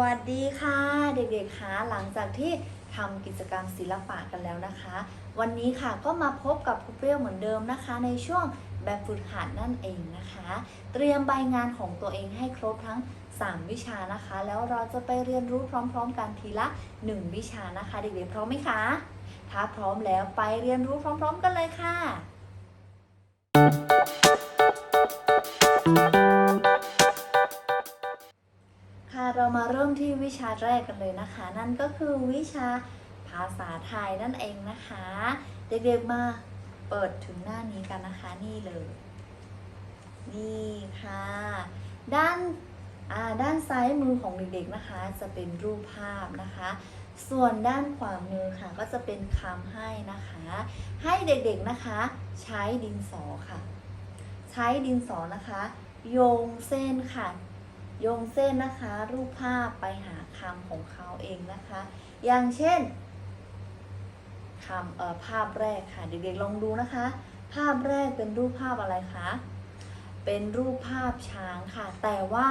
วัสดีค่ะ เด็กๆคะหลังจากที่ทำกิจกรรมศิลปะกันแล้วนะคะ วันนี้ค่ะก็มาพบกับครูเปรี้ยวเหมือนเดิมนะคะ ในช่วงแบบฝึกหัดนั่นเองนะคะ เตรียมใบงานของตัวเองให้ครบทั้ง 3 วิชานะคะ แล้วเราจะไปเรียนรู้พร้อม ๆ กันทีละ 1 วิชานะคะ เด็กๆพร้อมไหมคะ ถ้าพร้อมแล้วไปเรียนรู้พร้อม ๆ กันเลยค่ะ ที่วิชาแรกกันเลยนะคะ นั่นก็คือวิชาภาษาไทยนั่นเองนะคะ เด็กๆมาเปิดถึงหน้านี้กันนะคะนี่เลย นี่ค่ะ ด้านด้านซ้ายมือของเด็กๆนะคะ จะเป็นรูปภาพนะคะ ส่วนด้านขวามือค่ะก็จะเป็นคำให้นะคะ ให้เด็กๆนะคะ ใช้ดินสอค่ะ ใช้ดินสอนะคะ โยงเส้นค่ะ โยงเส้นนะคะ รูปภาพไปหาคำของเขาเองนะคะ อย่างเช่นคำเอ่อภาพแรกค่ะ เด็กๆลองดูนะคะ ภาพแรกเป็นรูปภาพอะไรคะเป็นรูปภาพช้างค่ะ แต่ว่า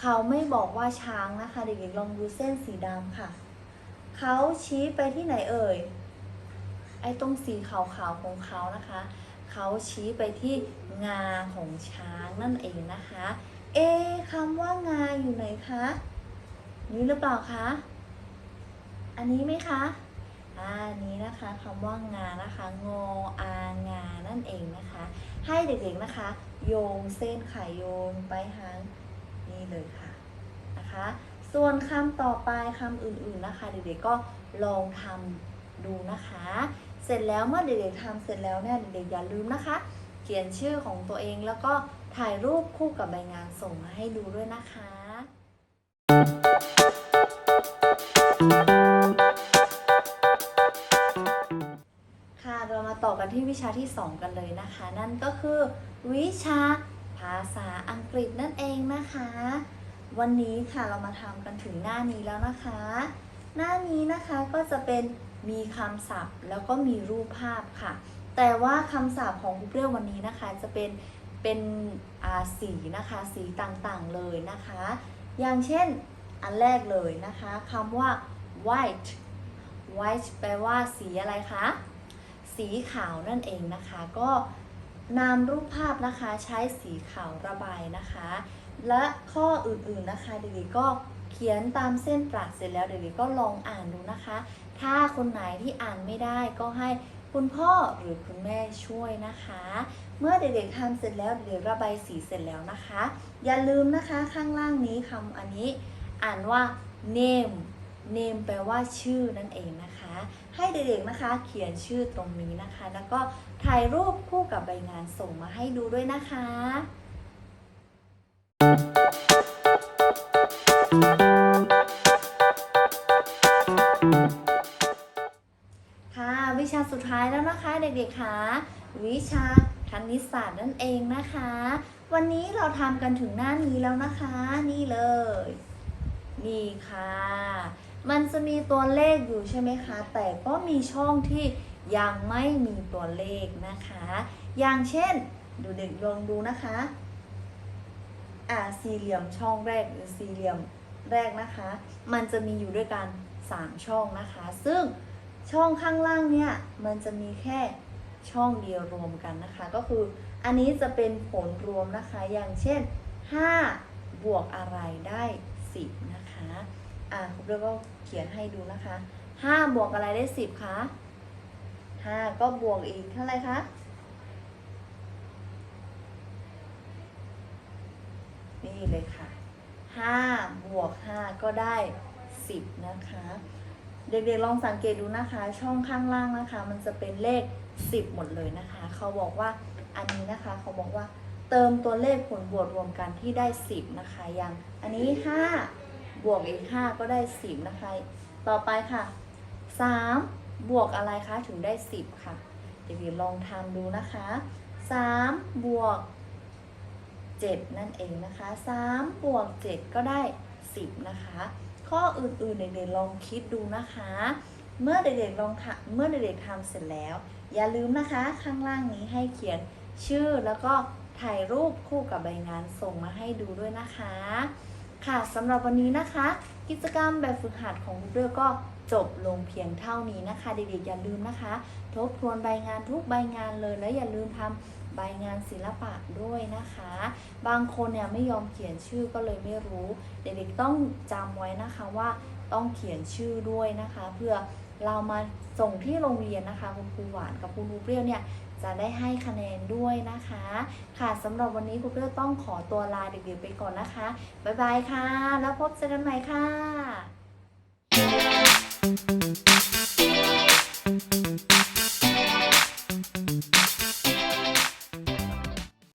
เขาไม่บอกว่าช้างนะคะ เด็กๆลองดูเส้นสีดำค่ะ เขาชี้ไปที่ไหนเอ่ยไอ้ตรงสีขาวๆของเขานะคะ เขาชี้ไปที่งาของช้างนั่นเองนะคะ เอคำว่างาอยู่ไหนคะ นี่หรือเปล่าคะ อันนี้ไหมคะอ่าอันนี้นะคะคำว่างานะคะงออางานั่นเองนะคะ ให้เด็กๆนะคะ โยงเส้นค่ะโยงไปหางนี่เลยค่ะนะคะ ส่วนคำต่อไปคำอื่นๆนะคะ เด็กๆก็ลองทำดูนะคะ เสร็จแล้วเมื่อเด็กๆทำเสร็จแล้วเนี่ยเด็กๆอย่าลืมนะคะ เขียนชื่อของตัวเองแล้วก็ ถ่ายรูปคู่กับใบงานส่งมาให้ดูด้วยนะคะ ค่ะเรามาต่อกันที่วิชาที่ 2 กันเลยนะคะ นั่นก็คือ วิชาภาษาอังกฤษนั่นเองนะคะ วันนี้ค่ะเรามาทำกันถึงหน้านี้แล้วนะคะ หน้านี้นะคะก็จะเป็นมีคำศัพท์แล้วก็มีรูปภาพค่ะ แต่ว่าคำศัพท์ของครูเปรี้ยววันนี้นะคะ จะเป็น เป็นอาสีนะคะสีต่างๆเลยนะคะ อย่างเช่นอันแรกเลยนะคะคำว่า white white แปลว่าสีอะไรคะ สีขาวนั่นเองนะคะ ก็นามรูปภาพนะคะใช้สีขาวระบายนะคะ และข้ออื่นๆนะคะเด็กๆก็เขียนตามเส้นประเสร็จแล้วเด็กๆก็ลองอ่านดูนะคะ ถ้าคนไหนที่อ่านไม่ได้ก็ให้ คุณพ่อหรือคุณแม่ช่วยนะคะ เมื่อเด็กๆทำเสร็จแล้วหรือระบายสีเสร็จแล้วนะคะ อย่าลืมนะคะข้างล่างนี้คำอันนี้อ่านว่า name name แปลว่าชื่อนั่นเองนะคะ ให้เด็กๆนะคะเขียนชื่อตรงนี้นะคะ แล้วก็ถ่ายรูปคู่กับใบงานส่งมาให้ดูด้วยนะคะ วิชาสุดท้ายแล้วนะคะ เด็กๆค่ะวิชาคณิตศาสตร์นั่นเองนะคะ วันนี้เราทำกันถึงหน้านี้แล้วนะคะ นี่เลย นี่ค่ะ มันจะมีตัวเลขอยู่ใช่ไหมคะ แต่ก็มีช่องที่ยังไม่มีตัวเลขนะคะ อย่างเช่น ดูเด็กลองดูนะคะ อ่าสี่เหลี่ยมช่องแรกหรือสี่เหลี่ยมแรกนะคะ มันจะมีอยู่ด้วยกัน3ช่องนะคะ ซึ่ง ช่องข้างล่างเนี่ยมันจะมีแค่ช่องเดียวรวมกันนะคะ ก็คืออันนี้จะเป็นผลรวมนะคะ อย่างเช่น 5 บวกอะไรได้ 10 นะคะ อ่าคุณเรียกว่าเขียนให้ดูนะคะ 5 บวกอะไรได้ 10 คะ 5 ก็บวกอีกเท่าไหร่คะ นี่เลยค่ะ 5 บวก 5 ก็ได้ 10 นะคะ เด็กๆลองสังเกตดูนะคะ ช่องข้างล่างนะคะ มันจะเป็นเลข 10 หมดเลยนะคะ เขาบอกว่าอันนี้นะคะเขาบอกว่าเติมตัวเลขผลบวกรวมกันที่ได้ 10 นะคะอย่างอันนี้ 5 บวกอีก 5 ก็ได้ 10 นะคะ ต่อไปค่ะ 3 บวกอะไรคะถึงได้ 10 ค่ะ เด็กๆลองทำดูนะคะ 3 บวก 7 นั่นเองนะคะ 3 บวก 7 ก็ได้ 10 นะคะ ข้ออื่นๆเด็กๆลองคิดดูนะคะ เมื่อเด็กๆลองทำเมื่อเด็กๆทำเสร็จแล้ว อย่าลืมนะคะข้างล่างนี้ให้เขียนชื่อแล้วก็ถ่ายรูปคู่กับใบงานส่งมาให้ดูด้วยนะคะ ค่ะสำหรับวันนี้นะคะ กิจกรรมแบบฝึกหัดของเรี้ยวก็จบลงเพียงเท่านี้นะคะ เด็กๆอย่าลืมนะคะ ทบทวนใบงานทุกใบงานเลยแล้วอย่าลืมทำใบงานศิลปะด้วยนะคะ บางคนเนี่ยไม่ยอมเขียนชื่อก็เลยไม่รู้ เด็กๆต้องจำไว้นะคะว่าต้องเขียนชื่อด้วยนะคะ เพื่อเรามาส่งที่โรงเรียนนะคะ คุณครูหวานกับคุณครูเปรี้ยวเนี่ยจะได้ให้คะแนนด้วยนะคะ ค่ะสำหรับวันนี้ครูเปรี้ยวต้องขอตัวลาเด็กๆไปก่อนนะคะ บ๊ายบายค่ะ แล้วพบกันใหม่ค่ะ